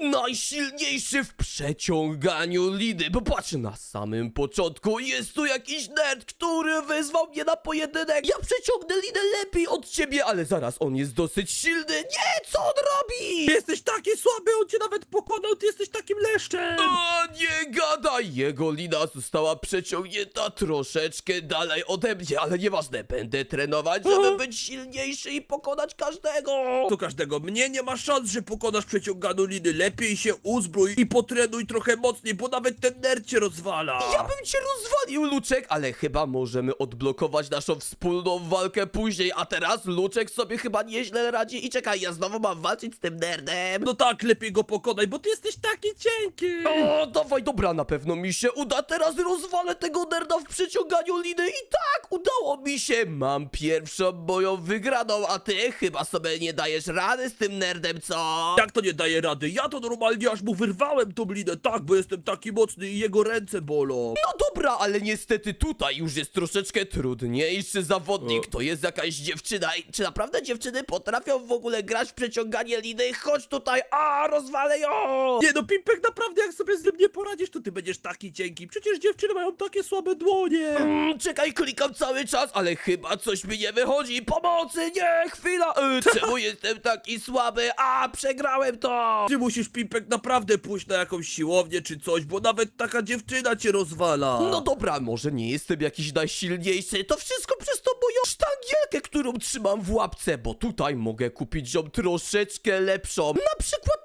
najsilniejszy w przeciąganiu liny. Bo patrz, na samym początku jest tu jakiś nerd, który wyzwał mnie na pojedynek. Ja przeciągnę linę lepiej od ciebie, ale zaraz, on jest dosyć silny. Nie, co on robi? Jesteś taki słaby, on cię nawet pokonał, ty jesteś takim leszczem! O, nie gadaj! Jego lina została przeciągnięta troszeczkę dalej ode mnie, ale nieważne, będę trenować, żeby być silniejszy i pokonać każdego! To każdego mnie nie ma szans, że pokonasz przeciąganą liny. Lepiej się uzbrój i potrenuj trochę mocniej, bo nawet ten nerd cię rozwala. Ja bym cię rozwalił, Luczek, ale chyba możemy odblokować naszą wspólną walkę później, a teraz Luczek sobie chyba nieźle radzi i czekaj, ja znowu mam walczyć z tym nerdem. No tak, lepiej go pokonaj, bo ty jesteś taki cienki. O, dawaj, dobra, na pewno mi się uda. Teraz rozwalę tego nerda w przeciąganiu liny i tak, udało mi się. Mam pierwszą moją wygraną, a ty chyba sobie nie dajesz rady z tym nerdem, co? Jak to nie daje rady? Ja to normalnie aż mu wyrwałem tą linę, tak, bo jestem taki mocny i jego ręce bolą. No dobra, ale niestety tutaj już jest troszeczkę trudniejszy zawodnik. To jest jakaś dziewczyna. I czy naprawdę dziewczyny potrafią w ogóle grać w przeciąganie liny? Chodź tutaj, a rozwalę ją! Nie no, Pimpek, naprawdę jak sobie z tym nie poradzisz, to ty będziesz taki cienki. Przecież dziewczyny mają takie słabe dłonie. Mm, czekaj, klikam cały czas, ale chyba coś mi nie wychodzi. Pomocy, nie, chwila. E, czemu jestem taki słaby? A, przegrałem to. Ty musisz, Pimpek, naprawdę pójść na jakąś siłownię czy coś, bo nawet taka dziewczyna cię rozwala. No dobra, może nie jestem jakiś najsilniejszy. To wszystko przez tą moją sztangielkę, którą trzymam w łapce, bo tutaj mogę kupić ją troszeczkę lepszą. Na przykład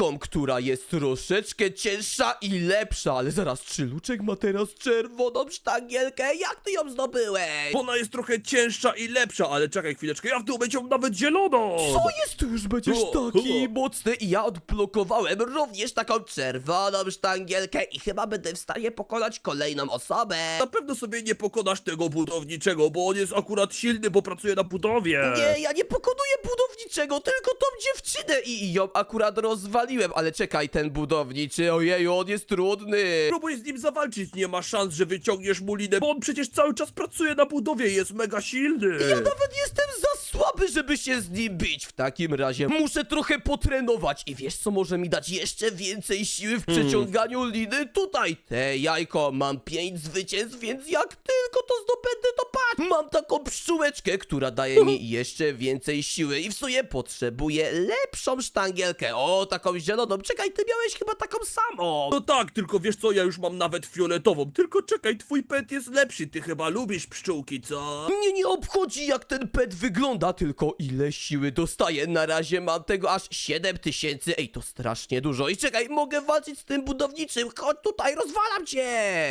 niebieską, która jest troszeczkę cięższa i lepsza. Ale zaraz, czy Luczek ma teraz czerwoną sztangielkę? Jak ty ją zdobyłeś? Ona jest trochę cięższa i lepsza, ale czekaj chwileczkę, ja w tym momencie mam nawet zieloną! Co jest? Ty już będziesz O, taki o. mocny i ja odblokowałem również taką czerwoną sztangielkę i chyba będę w stanie pokonać kolejną osobę. Na pewno sobie nie pokonasz tego budowniczego, bo on jest akurat silny, bo pracuje na budowie. Nie, ja nie pokonuję budowniczego, tylko tą dziewczynę i ją akurat rozwaliłem, ale czekaj, ten budowniczy, ojeju, on jest trudny. Próbuj z nim zawalczyć, nie ma szans, że wyciągniesz mu linę, bo on przecież cały czas pracuje na budowie i jest mega silny. Ja nawet jestem za słaby, żeby się z nim bić. W takim razie muszę trochę potrenować. I wiesz, co może mi dać jeszcze więcej siły w przeciąganiu liny? Tutaj te jajko. Mam pięć zwycięstw, więc jak tylko to zdobędę, to patrz. Mam taką pszczółeczkę, która daje mi jeszcze więcej siły. I w sumie potrzebuję lepszą sztangielkę. O, taką zieloną. Czekaj, ty miałeś chyba taką samą. No tak, tylko wiesz co, ja już mam nawet fioletową, tylko czekaj, twój pet jest lepszy, ty chyba lubisz pszczółki, co? Mnie nie obchodzi jak ten pet wygląda, tylko ile siły dostaję. Na razie mam tego aż 7 tysięcy. Ej, to strasznie dużo. I czekaj, mogę walczyć z tym budowniczym. Chodź tutaj, rozwalam cię!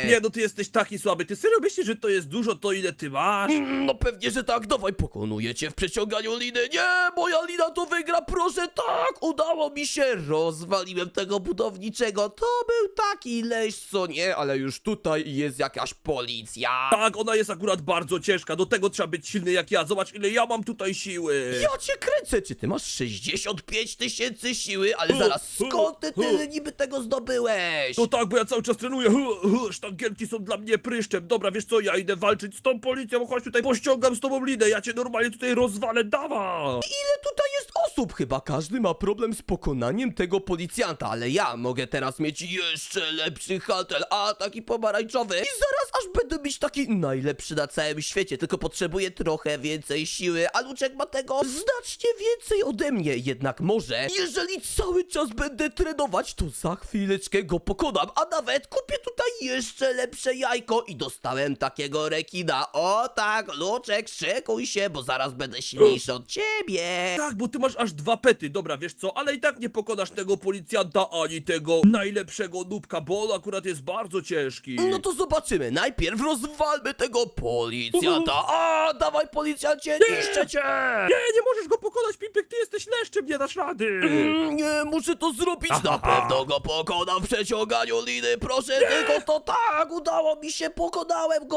Nie no, ty jesteś taki słaby, ty serio myślisz, że to jest dużo, to ile ty masz? Mm, No pewnie, że tak. Dawaj, pokonuję cię w przeciąganiu liny. Nie, moja lina to wygra, proszę, tak! Udało mi się. Rozwaliłem tego budowniczego. To był taki leś, co nie, ale już tutaj jest jakaś policja. Tak, ona jest akurat bardzo ciężka, do tego trzeba być silny jak ja, zobacz ile ja mam tutaj siły. Ja cię kręcę, czy ty masz 65 tysięcy siły, ale zaraz skąd ty tyle niby tego zdobyłeś? No tak, bo ja cały czas trenuję. Hu, hu, Sztangielki są dla mnie pryszczem. Dobra, wiesz co, ja idę walczyć z tą policją. Chodź tutaj, pościągam z tobą linę. Ja cię normalnie tutaj rozwalę, dawa. Ile tutaj jest osób? Chyba każdy ma problem z pokonaniem tego policjanta, ale ja mogę teraz mieć jeszcze lepszy halter, a taki pomarańczowy. I zaraz aż będę mieć taki najlepszy na całym świecie, tylko potrzebuję trochę więcej siły, a Luczek ma tego znacznie więcej ode mnie. Jednak może, jeżeli cały czas będę trenować, to za chwileczkę go pokonam, a nawet kupię tutaj jeszcze lepsze jajko i dostałem takiego rekina. O tak, Luczek, szykuj się, bo zaraz będę silniejszy od ciebie. Tak, bo ty masz aż dwa pety. Dobra, wiesz co, ale i tak nie pokonasz tego policjanta ani tego najlepszego nubka, bo on akurat jest bardzo ciężki. No to zobaczymy. Najpierw rozwalmy tego policjanta. A, dawaj policjancie, niszczę cię! Nie, nie możesz go pokonać, Pipek, ty jesteś leszczem, nie dasz rady. Mm, Nie, muszę to zrobić. Na pewno go pokonam w przeciąganiu liny. Proszę, tylko to tak, udało mi się, pokonałem go.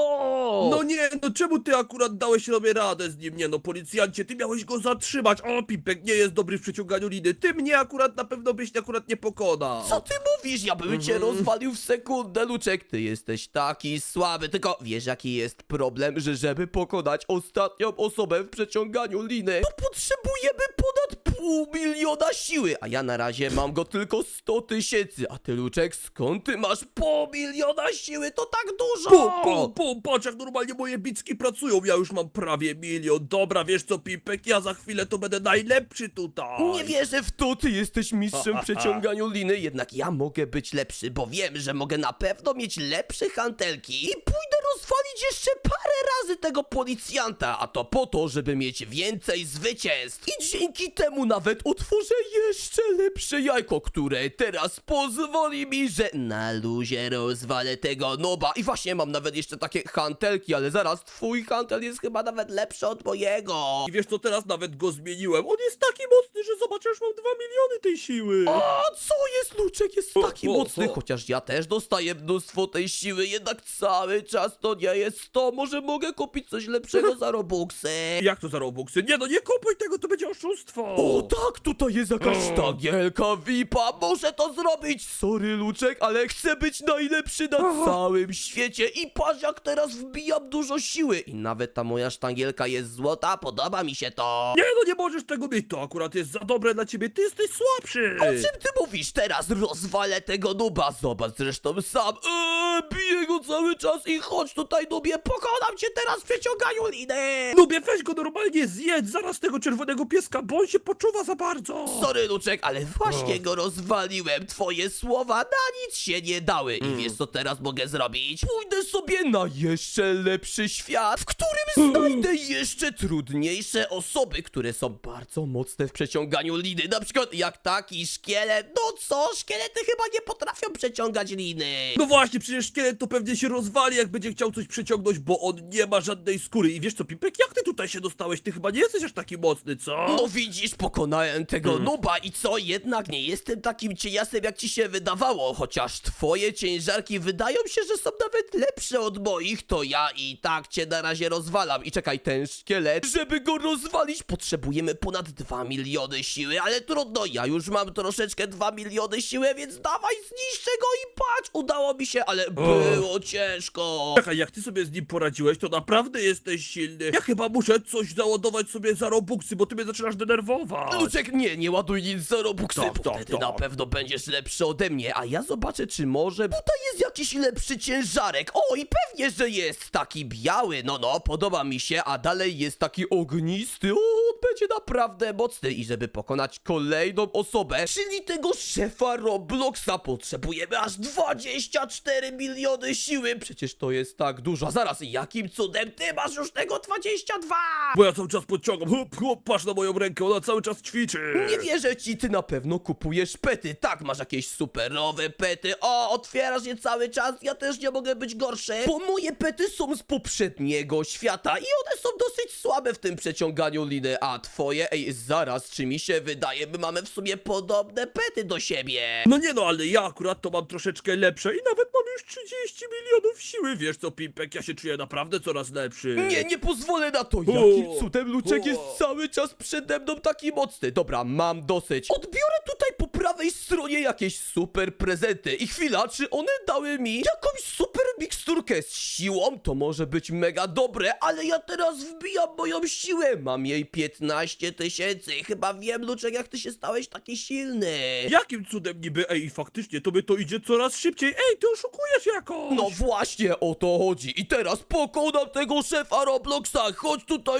No nie, no czemu ty akurat dałeś sobie radę z nim? Nie no, policjancie, ty miałeś go zatrzymać. O, Pipek nie jest dobry w przeciąganiu liny. Ty mnie akurat na pewno byś akurat nie pokonał. Co ty mówisz? Ja bym cię rozwalił w sekundę, Luczek. Ty jesteś taki słaby. Tylko wiesz, jaki jest problem, że żeby pokonać ostatnią osobę w przeciąganiu przeciąganiu liny, to potrzebujemy ponad pół miliona siły, a ja na razie mam go tylko 100 tysięcy, a ty Luczek, skąd ty masz pół miliona siły? To tak dużo! Pum, pum, pum, patrz jak normalnie moje bicki pracują, ja już mam prawie milion. Dobra, wiesz co, Pipek, ja za chwilę to będę najlepszy tutaj. Nie wierzę w to, ty jesteś mistrzem w przeciąganiu liny, jednak ja mogę być lepszy, bo wiem, że mogę na pewno mieć lepsze hantelki i pójdę rozwalić jeszcze parę razy tego policjanta, a to po to, żeby mieć więcej zwycięstw. I dzięki temu nawet otworzę jeszcze lepsze jajko, które teraz pozwoli mi, że na luzie rozwalę tego noba. I właśnie mam nawet jeszcze takie hantelki, ale zaraz twój hantel jest chyba nawet lepszy od mojego. I wiesz co, teraz nawet go zmieniłem. On jest taki mocny, że zobacz, ja już mam 2 miliony tej siły. A co jest, Luczek jest O, taki o, mocny, o. chociaż ja też dostaję mnóstwo tej siły, jednak cały czas to nie jest to. Może mogę kupić coś lepszego za Robuxy? Jak to za Robuxy? Nie no, nie kupuj tego, to będzie oszustwo. O tak, tutaj jest jakaś O. sztagielka VIPa, muszę to zrobić! Sorry, Luczek, ale chcę być najlepszy na Aha. całym świecie i patrz jak teraz wbijam dużo siły i nawet ta moja sztangielka jest złota, podoba mi się to. Nie no, nie możesz tego mieć, to akurat jest za dobre dla ciebie, ty jesteś słabszy. O czym ty mówisz teraz? Rozwalę tego nuba, zobacz zresztą sam. Eee, biję go cały czas i chodź tutaj nubie, pokonam cię teraz w przeciąganiu liny. Lubię, weź go normalnie zjedz, zaraz tego czerwonego pieska, bo on się poczuwa za bardzo. Sorry, Luczek, ale właśnie O. go rozwaliłem. Twoje słowa na nic się nie dały. I Mm. wiesz, co teraz mogę zrobić? Pójdę sobie na jeszcze lepszy świat, w którym znajdę jeszcze trudniejsze osoby, które są bardzo mocne w przeciąganiu liny. Na przykład jak taki szkielet. No co? Szkielety chyba nie potrafią przeciągać liny. No właśnie, przecież szkielet to pewnie się rozwali, jak będzie chciał coś przeciągnąć, bo on nie ma żadnej skóry. I wiesz co, Pipek, jak ty tutaj się dostałeś? Ty chyba nie jesteś aż taki mocny, co? No widzisz, pokonałem tego Mm. nuba i co, jednak nie jestem takim cieniasem jak ci się wydawało, chociaż twoje ciężarki wydają się, że są nawet lepsze od moich, to ja i tak cię na razie rozwalam. I czekaj, ten szkielet, żeby go rozwalić potrzebujemy ponad 2 miliony siły, ale trudno, ja już mam troszeczkę 2 miliony siły, więc dawaj zniszczę go i patrz, udało mi się, ale było ciężko. Czekaj, jak ty sobie z nim poradziłeś, to naprawdę jesteś silny. Ja chyba muszę coś załadować sobie za robuxy, bo ty mnie zaczynasz denerwować. Luczek, nie, nie ładuj nic za Robuxy, Tak, bo tak, wtedy tak. na pewno będziesz lepszy ode mnie, a ja zobaczę, czy może tutaj jest jakiś lepszy ciężarek. O, i pewnie, że jest taki biały, no no, podoba mi się, a dalej jest taki ognisty, o, on będzie naprawdę mocny i żeby pokonać kolejną osobę, czyli tego szefa Robloxa, potrzebujemy aż 24 miliony siły, przecież to jest tak dużo. A zaraz, jakim cudem ty masz już tego 22? Bo ja cały czas podciągam, hop, hop, patrz na moją rękę, ona cały czas ćwiczy. Nie wierzę ci, ty na pewno kupujesz pety. Tak, masz jakieś superowe pety. O, otwierasz je cały czas. Ja też nie mogę być gorszy. Bo moje pety są z poprzedniego świata i one są dosyć słabe w tym przeciąganiu liny. A twoje, ej, zaraz, czy mi się wydaje, my mamy w sumie podobne pety do siebie. No nie no, ale ja akurat to mam troszeczkę lepsze i nawet mam już 30 milionów siły. Wiesz co, Pimpek, ja się czuję naprawdę coraz lepszy. Nie, nie pozwolę na to! Jakim cudem Luczek o. jest cały czas przede mną taki mocny? Dobra, mam dosyć. Odbiorę tutaj po prawej stronie jakieś super prezenty. I chwila, czy one dały mi jakąś super miksturkę z siłą? To może być mega dobre, ale ja teraz wbijam moją siłę. Mam jej 15 tysięcy. Chyba wiem, Luczek, jak ty się stałeś taki silny. Jakim cudem niby? Ej, faktycznie, tobie to idzie coraz szybciej. Ej, ty oszukujesz jakoś. No właśnie o to chodzi. I teraz pokonam tego szefa Robloxa. Chodź tutaj,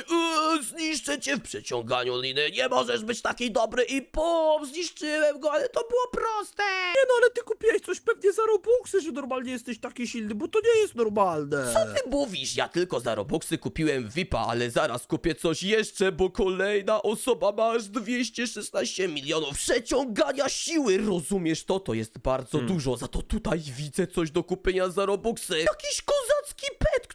yy, zniszczę cię w przeciąganiu liny. Nie możesz być taki dobry i pum, zniszczyłem go, ale to było proste. Nie no, ale ty kupiłeś coś pewnie za robuxy, że normalnie jesteś taki silny, bo to nie jest normalne. Co ty mówisz? Ja tylko za Robuxy kupiłem VIPa, ale zaraz kupię coś jeszcze, bo kolejna osoba ma aż 216 milionów przeciągania siły. Rozumiesz to? To jest bardzo dużo. Za to tutaj widzę coś do kupienia za Robuxy. Jakiś kozacki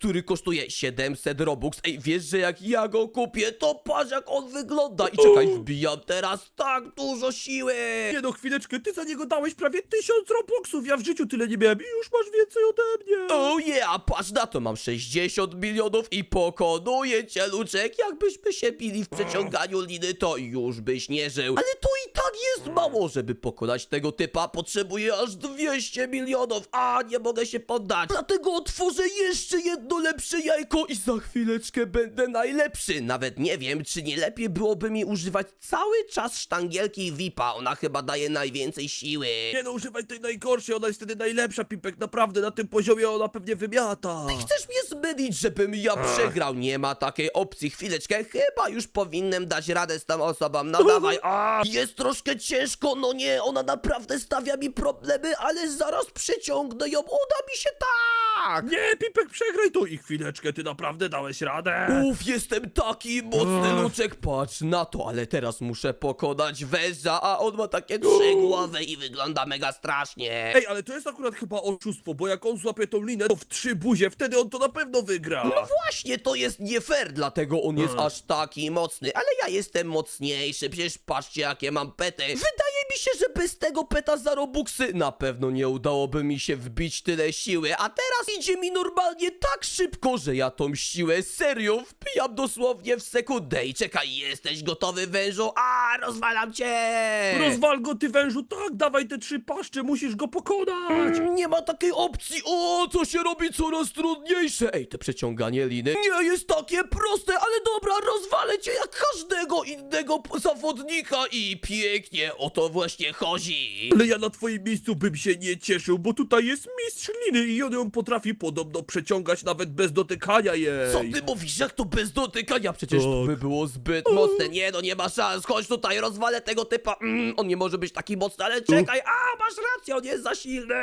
który kosztuje 700 Robux. Ej, wiesz, że jak ja go kupię, to patrz jak on wygląda. I czekaj, wbijam teraz tak dużo siły. Nie no, chwileczkę, ty za niego dałeś prawie 1000 robuxów, ja w życiu tyle nie miałem i już masz więcej ode mnie. Oh yeah, patrz na to, mam 60 milionów i pokonuję cię, Luczek. Jakbyśmy się bili w przeciąganiu liny, to już byś nie żył. Ale to i tak jest mało, żeby pokonać tego typa. Potrzebuję aż 200 milionów, a nie mogę się poddać. Dlatego otworzę jeszcze jedno lepsze jajko i za chwileczkę będę najlepszy. Nawet nie wiem, czy nie lepiej byłoby mi używać cały czas sztangielki VIPa. Ona chyba daje najwięcej siły. Nie no, używaj tej najgorszej, ona jest wtedy najlepsza, Pipek, naprawdę, na tym poziomie ona pewnie wymiata. Chcesz mnie zmylić, żebym ja przegrał? Nie ma takiej opcji. Chwileczkę, chyba już powinienem dać radę z tą osobą. No dawaj. A, jest troszkę ciężko, no nie, ona naprawdę stawia mi problemy, ale zaraz przeciągnę ją. Uda mi się tak. Nie, Pipek, przegraj to i chwileczkę, ty naprawdę dałeś radę. Uf, jestem taki mocny, Ach. Luczek, patrz na to, ale teraz muszę pokonać węża, a on ma takie trzy głowy i wygląda mega strasznie. Ej, ale to jest akurat chyba oszustwo, bo jak on złapie tą linę, to w trzy buzie, wtedy on to na pewno wygra. No właśnie, to jest nie fair, dlatego on jest aż taki mocny, ale ja jestem mocniejszy, przecież patrzcie jakie mam pety. Wydaje mi się, że bez tego peta za robuxy na pewno nie udałoby mi się wbić tyle siły, a teraz idzie mi normalnie tak szybko, że ja tą siłę serio wpijam dosłownie w sekundę i czekaj, jesteś gotowy wężu? A, rozwalam cię! Rozwal go, ty wężu, tak, dawaj te trzy paszcze, musisz go pokonać. Nie ma takiej opcji! O, co się robi coraz trudniejsze! Ej, to przeciąganie liny nie jest takie proste, ale dobra, rozwalę cię jak każdego innego zawodnika i pięknie, o to właśnie chodzi! Ale ja na twoim miejscu bym się nie cieszył, bo tutaj jest mistrz liny i on ją potrafi podobno przeciągać nawet bez dotykania jej. Co ty mówisz, jak to bez dotykania? Przecież to Tak. by było zbyt mocne. Nie, no nie ma szans. Chodź tutaj, rozwalę tego typa. Mm, on nie może być taki mocny, ale czekaj. A, masz rację, on jest za silny.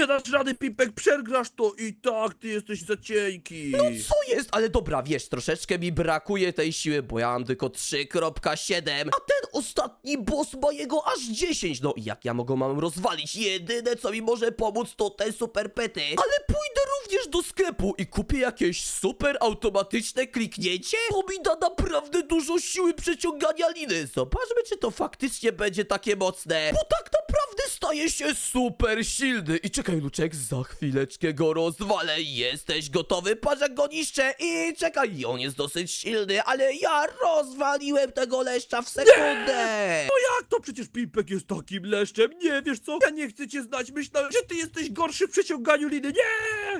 Nie dasz rady, Pipek, przegrasz to i tak, ty jesteś za cienki. Co jest? Ale dobra, wiesz, troszeczkę mi brakuje tej siły, bo ja mam tylko 3.7, a ten ostatni boss ma jego aż 10. No i jak ja mogę mam rozwalić? Jedyne, co mi może pomóc, to te super pety. Ale pójdę również do sklepu i kupię jakieś super automatyczne kliknięcie, bo mi da naprawdę dużo siły przeciągania liny. Zobaczmy, czy to faktycznie będzie takie mocne, bo tak staje się super silny. I czekaj, Luczek, za chwileczkę go rozwalę. Jesteś gotowy? Patrz jak go niszczę i czekaj, on jest dosyć silny, ale ja rozwaliłem tego leszcza w sekundę. No jak to? Przecież Pipek jest takim leszczem. Nie, wiesz co? Ja nie chcę cię znać. Myślałem, że ty jesteś gorszy w przeciąganiu liny. Nie!